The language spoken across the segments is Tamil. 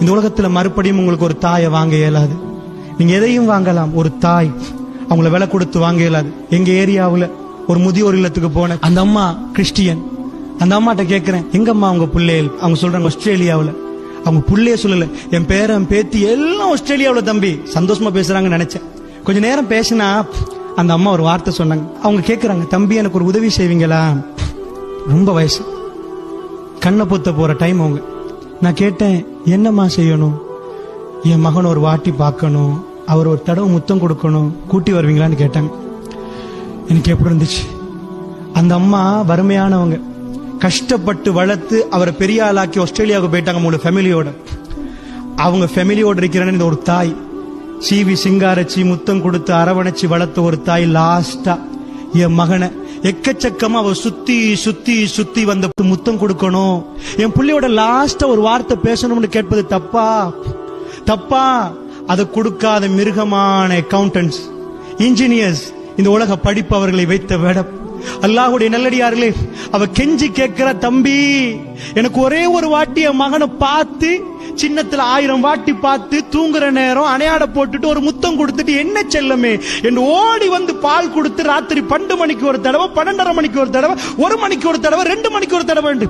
இந்த உலகத்துல மறுபடியும் உங்களுக்கு ஒரு தாயை வாங்க இயலாது. நீங்க எதையும் வாங்கலாம். ஒரு தாய் அவங்கள விலை கொடுத்து வாங்க இயலாது. எங்க ஏரியாவுல ஒரு முதியோர் இல்லத்துக்கு போன அந்த அம்மா கிறிஸ்டியன். அந்த அம்மாட்ட கேக்குறேன் எங்கம்மா அவங்க பிள்ளைகள் அவங்க சொல்றாங்க ஆஸ்திரேலியாவில். அவங்க பிள்ளைய சொல்லல. என் பேரன் பேத்தி எல்லாம் ஆஸ்திரேலியாவில் தம்பி. சந்தோஷமா பேசுறாங்கன்னு நினைச்சேன். கொஞ்ச நேரம் பேசினா அந்த அம்மா ஒரு வார்த்தை சொன்னாங்க. அவங்க கேட்குறாங்க தம்பி எனக்கு ஒரு உதவி செய்வீங்களா? ரொம்ப வயசு. கண்ணை பொத்த போற டைம் அவங்க. நான் கேட்டேன் என்னம்மா செய்யணும்? என் மகன் ஒரு வாட்டி பார்க்கணும். அவர் ஒரு தடவை முத்தம் கொடுக்கணும். கூட்டி வருவீங்களான்னு கேட்டாங்க எனக்கு எப்படி இருந்துச்சு? அந்த அம்மா வறுமையானவங்க. கஷ்டப்பட்டு வளர்த்து அவரை பெரிய ஆளாக்கி ஆஸ்திரேலியாவுக்கு போயிட்டாங்க மூணு ஃபேமிலியோட அவங்க ஃபேமிலியோட இருக்கிறேன்னு இந்த ஒரு தாய். சீவி சிங்காரச்சி முத்தம் கொடுத்து அரவணைச்சி வளர்த்த ஒரு தாய் லாஸ்டா. என் மகனை எக்கச்சக்கமா அவ சுத்தி சுத்தி சுத்தி வந்த முத்தம் கொடுக்கணும். என் புள்ளியோட லாஸ்ட ஒரு வார்த்தை பேசணும்னு கேட்பது தப்பா? தப்பா? அதை கொடுக்காத மிருகமான அக்கவுண்டன்ஸ் இன்ஜினியர்ஸ் இந்த உலக படிப்பவர்களை வைத்த வேடம். அல்லாஹுடைய நல்லடியார்களே அவ கெஞ்சி கேட்கிற தம்பி எனக்கு ஒரே ஒரு வாட்டி என் மகனை பார்த்து சின்னத்துல ஆயிரம் வாட்டி பார்த்து தூங்குற நேரம் அணையாட போட்டுட்டு ஒரு முத்தம் கொடுத்துட்டு என்ன செல்லமே? என்று ஓடி வந்து பால் கொடுத்து ராத்திரி பன்னெண்டு மணிக்கு ஒரு தடவை பன்னெண்டரை மணிக்கு ஒரு தடவை ஒரு மணிக்கு ஒரு தடவை ரெண்டு மணிக்கு ஒரு தடவை என்று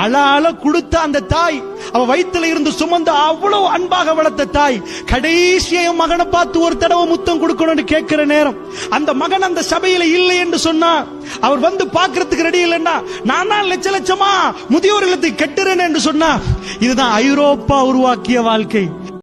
அழ கொடுத்த அந்த தாய் அவ வயிற்றுல இருந்து சுமந்து அவ்வளவு அன்பாக வளர்த்த தாய் கடைசியா மகனை பார்த்து ஒரு தடவை முத்தம் கொடுக்கணும்னு கேட்கிற நேரம் அந்த மகன் அந்த சபையில இல்லை என்று சொன்னா அவர் வந்து பார்க்கறதுக்கு ரெடி இல்லைன்னா நான் தான் லட்ச லட்சமா முதியோர் இல்லத்தை கெட்டுறேன் என்று சொன்னா இதுதான் ஐரோப்பா உருவாக்கிய வாழ்க்கை.